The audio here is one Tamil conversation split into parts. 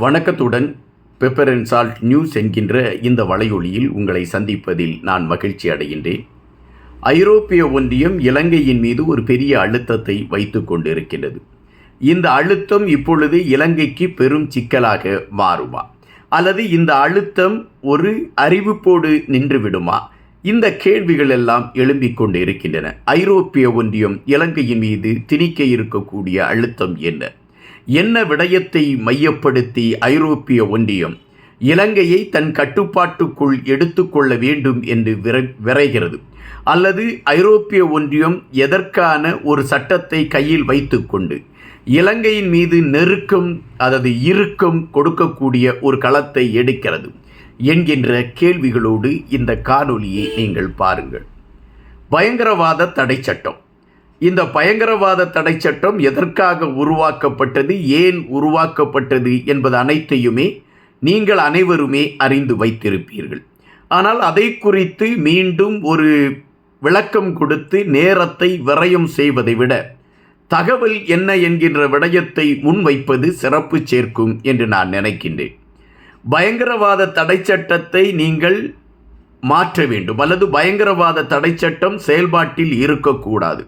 வணக்கத்துடன் பெப்பர் அண்ட் சால்ட் நியூஸ் என்கின்ற இந்த வலையொலியில் உங்களை சந்திப்பதில் நான் மகிழ்ச்சி அடைகின்றேன். ஐரோப்பிய ஒன்றியம் இலங்கையின் மீது ஒரு பெரிய அழுத்தத்தை வைத்து கொண்டிருக்கின்றது. இந்த அழுத்தம் இப்பொழுது இலங்கைக்கு பெரும் சிக்கலாக மாறுமா? அல்லது இந்த அழுத்தம் ஒரு அறிவிப்போடு நின்றுவிடுமா? இந்த கேள்விகள் எல்லாம் எழும்பிக் கொண்டு இருக்கின்றன ஐரோப்பிய ஒன்றியம் இலங்கையின் மீது திணிக்க இருக்கக்கூடிய அழுத்தம் என்ன? என்ன விடயத்தை மையப்படுத்தி ஐரோப்பிய ஒன்றியம் இலங்கையை தன் கட்டுப்பாட்டுக்குள் எடுத்துக்கொள்ள வேண்டும் என்று விர விரைகிறது. அல்லது ஐரோப்பிய ஒன்றியம் எதற்கான ஒரு சட்டத்தை கையில் வைத்துக்கொண்டு இலங்கையின் மீது நெருக்கம் அதாவது இறுக்கம் கொடுக்கக்கூடிய ஒரு களத்தை எடுக்கிறது என்கின்ற கேள்விகளோடு இந்த காணொலியை நீங்கள் பாருங்கள். பயங்கரவாத தடை சட்டம். இந்த பயங்கரவாத தடை சட்டம் எதற்காக உருவாக்கப்பட்டது ஏன் உருவாக்கப்பட்டது என்பது அனைத்தையுமே நீங்கள் அனைவருமே அறிந்து வைத்திருப்பீர்கள். ஆனால் அதை குறித்து மீண்டும் ஒரு விளக்கம் கொடுத்து நேரத்தை விரயம் செய்வதை விட தகவல் என்ன என்கின்ற விடயத்தை முன்வைப்பது சிறப்பு சேர்க்கும் என்று நான் நினைக்கின்றேன். பயங்கரவாத தடை சட்டத்தை நீங்கள் மாற்ற வேண்டும். அல்லது பயங்கரவாத தடை சட்டம் செயல்பாட்டில் இருக்கக்கூடாது.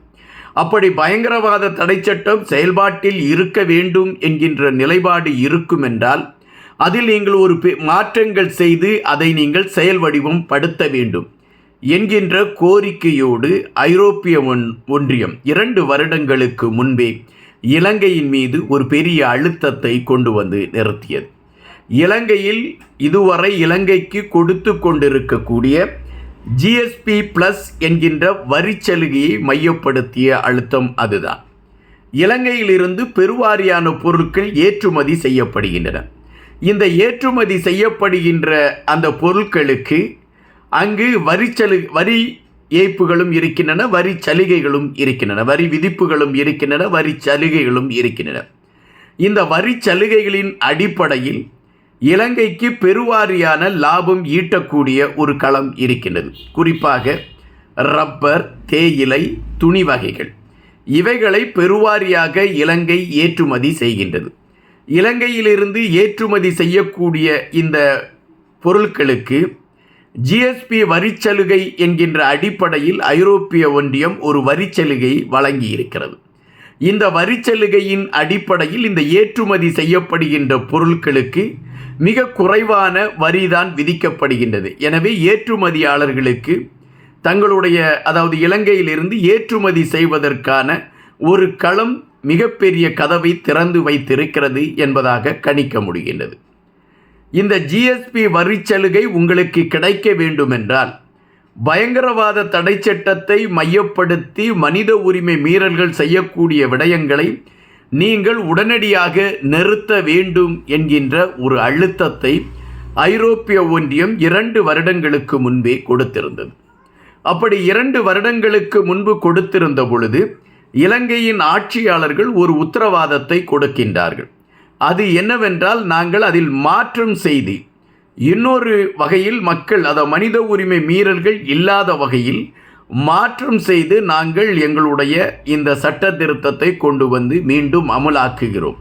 அப்படி பயங்கரவாத தடை சட்டம் செயல்பாட்டில் இருக்க வேண்டும் என்கின்ற நிலைப்பாடு இருக்கும் என்றால் அதில் நீங்கள் ஒரு மாற்றங்கள் செய்து அதை நீங்கள் செயல் வடிவம் படுத்த வேண்டும் என்கின்ற கோரிக்கையோடு ஐரோப்பிய ஒன் ஒன்றியம் இரண்டு வருடங்களுக்கு முன்பே இலங்கையின் மீது ஒரு பெரிய அழுத்தத்தை கொண்டு வந்து நிறுத்தியது. இலங்கையில் இதுவரை இலங்கைக்கு கொடுத்து கொண்டிருக்கக்கூடிய ஜிஎஸ்பி பிளஸ் என்கின்ற வரிச்சலுகையை மையப்படுத்திய அழுத்தம் அதுதான். இலங்கையிலிருந்து பெருவாரியான பொருட்கள் ஏற்றுமதி செய்யப்படுகின்றன. இந்த ஏற்றுமதி செய்யப்படுகின்ற அந்த பொருட்களுக்கு அங்கு வரிச்சலு வரி ஏய்ப்புகளும் இருக்கின்றன வரி சலுகைகளும் இருக்கின்றன வரி விதிப்புகளும் இருக்கின்றன வரி சலுகைகளும் இருக்கின்றன. இந்த வரி சலுகைகளின் அடிப்படையில் இலங்கைக்கு பெருவாரியான லாபம் ஈட்டக்கூடிய ஒரு களம் இருக்கின்றது. குறிப்பாக ரப்பர் தேயிலை துணி வகைகள். இவைகளை பெருவாரியாக இலங்கை ஏற்றுமதி செய்கின்றது. இலங்கையிலிருந்து ஏற்றுமதி செய்யக்கூடிய இந்த பொருட்களுக்கு ஜிஎஸ்பி வரிச்சலுகை என்கின்ற அடிப்படையில் ஐரோப்பிய ஒன்றியம் ஒரு வரிச்சலுகை வழங்கியிருக்கிறது. இந்த வரிச்சலுகையின் அடிப்படையில் இந்த ஏற்றுமதி செய்யப்படுகின்ற பொருட்களுக்கு மிக குறைவான வரிதான் விதிக்கப்படுகின்றது. எனவே ஏற்றுமதியாளர்களுக்கு தங்களுடைய அதாவது இலங்கையிலிருந்து ஏற்றுமதி செய்வதற்கான ஒரு களம் மிகப்பெரிய கதவை திறந்து வைத்திருக்கிறது என்பதாக கணிக்க முடிகின்றது. இந்த ஜிஎஸ்பி வரிச்சலுகை உங்களுக்கு கிடைக்க வேண்டுமென்றால் பயங்கரவாத தடை சட்டத்தை மையப்படுத்தி மனித உரிமை மீறல்கள் செய்யக்கூடிய விடயங்களை நீங்கள் உடனடியாக நிறுத்த வேண்டும் என்கின்ற ஒரு அழுத்தத்தை ஐரோப்பிய ஒன்றியம் இரண்டு வருடங்களுக்கு முன்பே கொடுத்திருந்தது. அப்படி இரண்டு வருடங்களுக்கு முன்பு கொடுத்திருந்த பொழுது இலங்கையின் ஆட்சியாளர்கள் ஒரு உத்தரவாதத்தை கொடுக்கின்றார்கள். அது என்னவென்றால் நாங்கள் அதில் மாற்றம் செய்து இன்னொரு வகையில் மக்கள் அதை மனித உரிமை மீறல்கள் இல்லாத வகையில் மாற்றம் செய்து நாங்கள் எங்களுடைய இந்த சட்ட திருத்தத்தை கொண்டு வந்து மீண்டும் அமலாக்குகிறோம்.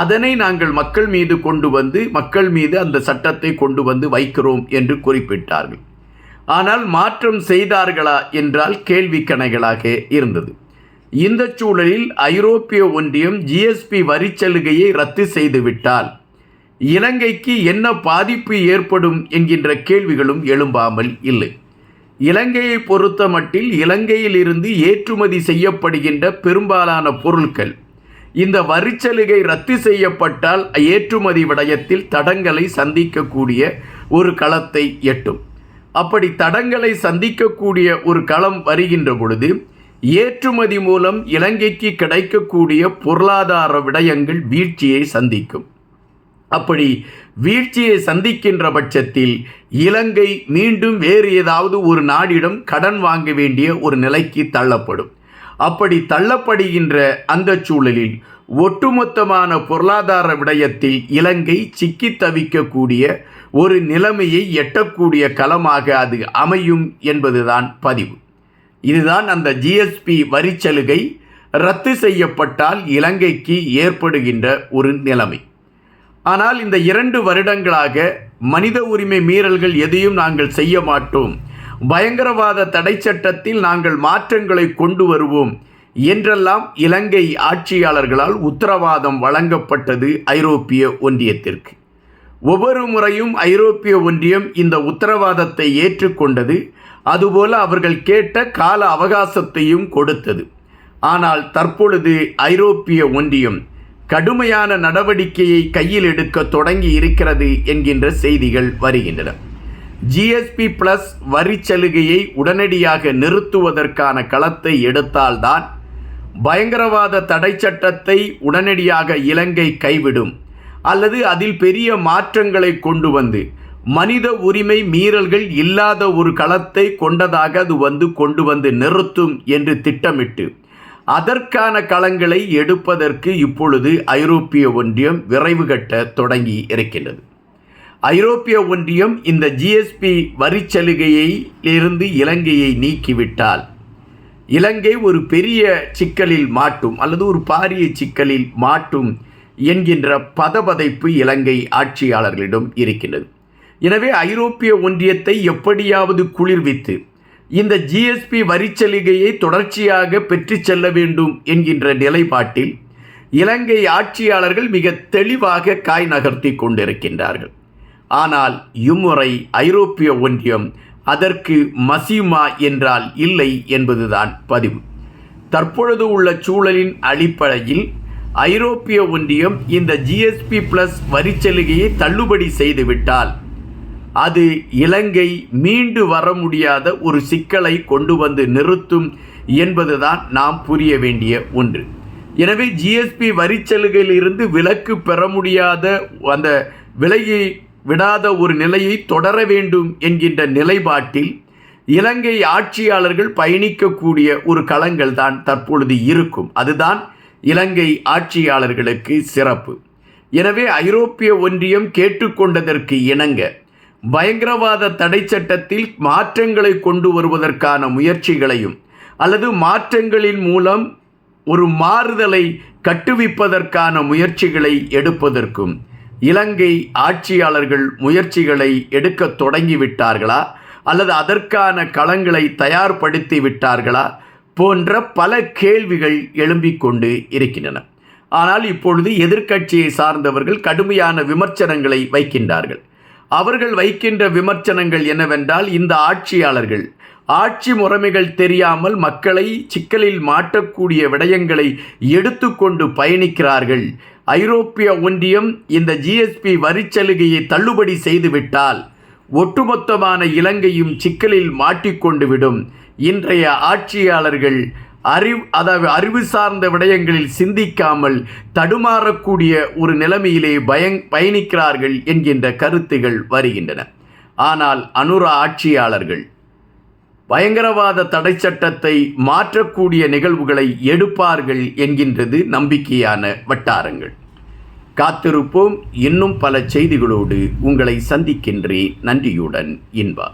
அதனை நாங்கள் மக்கள் மீது கொண்டு வந்து மக்கள் மீது அந்த சட்டத்தை கொண்டு வந்து வைக்கிறோம் என்று குறிப்பிட்டார்கள். ஆனால் மாற்றம் செய்தார்களா என்றால் கேள்வி கணைகளாக இருந்தது. இந்த சூழலில் ஐரோப்பிய ஒன்றியம் ஜிஎஸ்பி வரிச்சலுகையை ரத்து செய்துவிட்டால் இலங்கைக்கு என்ன பாதிப்பு ஏற்படும் என்கின்ற கேள்விகளும் எழும்பாமல் இல்லை. இலங்கையை பொறுத்த மட்டில் இலங்கையிலிருந்து ஏற்றுமதி செய்யப்படுகின்ற பெரும்பாலான பொருட்கள். இந்த வரிச்சலுகை ரத்து செய்யப்பட்டால் ஏற்றுமதி விடயத்தில் தடங்களை சந்திக்கக்கூடிய ஒரு களத்தை எட்டும். அப்படி தடங்களை சந்திக்கக்கூடிய ஒரு களம் வருகின்ற பொழுது ஏற்றுமதி மூலம் இலங்கைக்கு கிடைக்கக்கூடிய பொருளாதார விடயங்கள் வீழ்ச்சியை சந்திக்கும். அப்படி வீழ்ச்சியை சந்திக்கின்ற பட்சத்தில் இலங்கை மீண்டும் வேறு ஏதாவது ஒரு நாடிடம் கடன் வாங்க வேண்டிய ஒரு நிலைக்கு தள்ளப்படும். அப்படி தள்ளப்படுகின்ற அந்த சூழலில் ஒட்டுமொத்தமான பொருளாதார விடயத்தில் இலங்கை சிக்கி தவிக்கக்கூடிய ஒரு நிலைமையை எட்டக்கூடிய களமாக அது அமையும் என்பதுதான் பதிவு. இதுதான் அந்த ஜிஎஸ்பி வரிச்சலுகை ரத்து செய்யப்பட்டால் இலங்கைக்கு ஏற்படுகின்ற ஒரு நிலைமை. ஆனால் இந்த இரண்டு வருடங்களாக மனித உரிமை மீறல்கள் எதையும் நாங்கள் செய்ய மாட்டோம். பயங்கரவாத தடை சட்டத்தில் நாங்கள் மாற்றங்களை கொண்டு வருவோம் என்றெல்லாம் இலங்கை ஆட்சியாளர்களால் உத்தரவாதம் வழங்கப்பட்டது ஐரோப்பிய ஒன்றியத்திற்கு. ஒவ்வொரு முறையும் ஐரோப்பிய ஒன்றியம் இந்த உத்தரவாதத்தை ஏற்றுக்கொண்டது அதுபோல அவர்கள் கேட்ட கால அவகாசத்தையும் கொடுத்தது. ஆனால் தற்பொழுது ஐரோப்பிய ஒன்றியம் கடுமையான நடவடிக்கையை கையில் எடுக்க தொடங்கி இருக்கிறது என்கின்ற செய்திகள் வருகின்றன. ஜிஎஸ்பி பிளஸ் வரி சலுகையை உடனடியாக நிறுத்துவதற்கான களத்தை எடுத்தால்தான் பயங்கரவாத தடை சட்டத்தை உடனடியாக இலங்கை கைவிடும். அல்லது அதில் பெரிய மாற்றங்களை கொண்டு வந்து மனித உரிமை மீறல்கள் இல்லாத ஒரு களத்தை கொண்டதாக அது வந்து கொண்டு வந்து நிறுத்தும் என்று திட்டமிட்டு அதற்கான களங்களை எடுப்பதற்கு இப்பொழுது ஐரோப்பிய ஒன்றியம் விரைவு கட்ட தொடங்கி இருக்கின்றது. ஐரோப்பிய ஒன்றியம் இந்த ஜிஎஸ்பி வரிச்சலுகையை இருந்து இலங்கையை நீக்கிவிட்டால் இலங்கை ஒரு பெரிய சிக்கலில் மாட்டும் அல்லது ஒரு பாரிய சிக்கலில் மாட்டும் என்கின்ற பதபதைப்பு இலங்கை ஆட்சியாளர்களிடம் இருக்கின்றது. எனவே ஐரோப்பிய ஒன்றியத்தை எப்படியாவது குளிர்வித்து இந்த ஜிஎஸ்பி வரிச்சலுகையை தொடர்ச்சியாக பெற்று செல்ல வேண்டும் என்கின்ற நிலைப்பாட்டில் இலங்கை ஆட்சியாளர்கள் மிக தெளிவாக காய் நகர்த்தி கொண்டிருக்கின்றார்கள். ஆனால் இம்முறை ஐரோப்பிய ஒன்றியம் அதற்கு மசீமா என்றால் இல்லை என்பதுதான் பதிவு. தற்பொழுது உள்ள சூழலின் அடிப்படையில் ஐரோப்பிய ஒன்றியம் இந்த ஜிஎஸ்பி பிளஸ் வரிச்சலுகையை தள்ளுபடி செய்துவிட்டால் அது இலங்கை மீண்டு வர முடியாத ஒரு சிக்கலை கொண்டு வந்து நிறுத்தும் என்பதுதான் நாம் புரிய வேண்டிய ஒன்று. எனவே ஜிஎஸ்பி வரிச்சலுகையிலிருந்து விலக்கு பெற முடியாத அந்த விலையை விடாத ஒரு நிலையை தொடர வேண்டும் என்கின்ற நிலைப்பாட்டில் இலங்கை ஆட்சியாளர்கள் பயணிக்கக்கூடிய ஒரு களங்கள் தான் தற்பொழுது இருக்கும். அதுதான் இலங்கை ஆட்சியாளர்களுக்கு சிறப்பு. எனவே ஐரோப்பிய ஒன்றியம் கேட்டுக்கொண்டதற்கு இணங்க பயங்கரவாத தடை சட்டத்தில் மாற்றங்களை கொண்டு வருவதற்கான முயற்சிகளையும் அல்லது மாற்றங்களின் மூலம் ஒரு மாறுதலை கட்டுவிப்பதற்கான முயற்சிகளை எடுப்பதற்கும் இலங்கை ஆட்சியாளர்கள் முயற்சிகளை எடுக்க தொடங்கிவிட்டார்களா அல்லது அதற்கான களங்களை தயார்படுத்தி விட்டார்களா போன்ற பல கேள்விகள் எழும்பிக் கொண்டு இருக்கின்றன. ஆனால் இப்பொழுது எதிர்க்கட்சியை சார்ந்தவர்கள் கடுமையான விமர்சனங்களை வைக்கின்றார்கள். அவர்கள் வைக்கின்ற விமர்சனங்கள் என்னவென்றால் இந்த ஆட்சியாளர்கள் ஆட்சி முறைமைகள் தெரியாமல் மக்களை சிக்கலில் மாட்டக்கூடிய விடயங்களை எடுத்துக்கொண்டு பயணிக்கிறார்கள். ஐரோப்பிய ஒன்றியம் இந்த ஜிஎஸ்பி வரிச்சலுகையை தள்ளுபடி செய்துவிட்டால் ஒட்டுமொத்தமான இலங்கையும் சிக்கலில் மாட்டிக்கொண்டு விடும். இன்றைய ஆட்சியாளர்கள் அறிவு அதாவது அறிவு சார்ந்த விடயங்களில் சிந்திக்காமல் தடுமாறக்கூடிய ஒரு நிலைமையிலே பயங் பயணிக்கிறார்கள் என்கின்ற கருத்துகள் வருகின்றன. ஆனால் அனுர ஆட்சியாளர்கள் பயங்கரவாத தடை சட்டத்தை மாற்றக்கூடிய நிகழ்வுகளை எடுப்பார்கள் என்கின்றது நம்பிக்கையான வட்டாரங்கள். காத்திருப்போம். இன்னும் பல செய்திகளோடு உங்களை சந்திக்கின்றேன். நன்றியுடன் இன்பா.